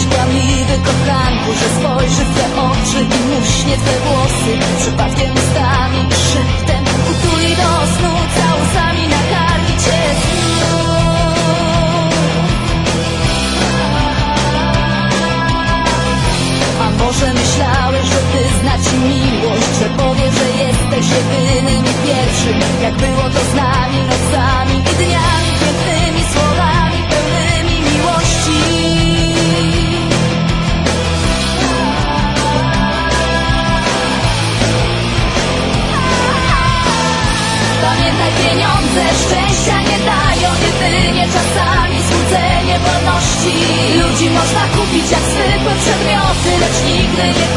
Jesteś kłamliwy kochanku, że spojrzy w te oczy i muśnie twe włosy. Przypadkiem ustami krzyktem utuli do snu Całusami nakarmi cię A może myślałeś, że ty zna miłość Że powie, że jesteś jedynym i pierwszym. Jak było to z nami, no sam Pamiętaj pieniądze, szczęścia nie dają. Jedynie czasami skłócenie wolności. Ludzi można kupić jak zwykłe przedmioty Lecz nigdy nie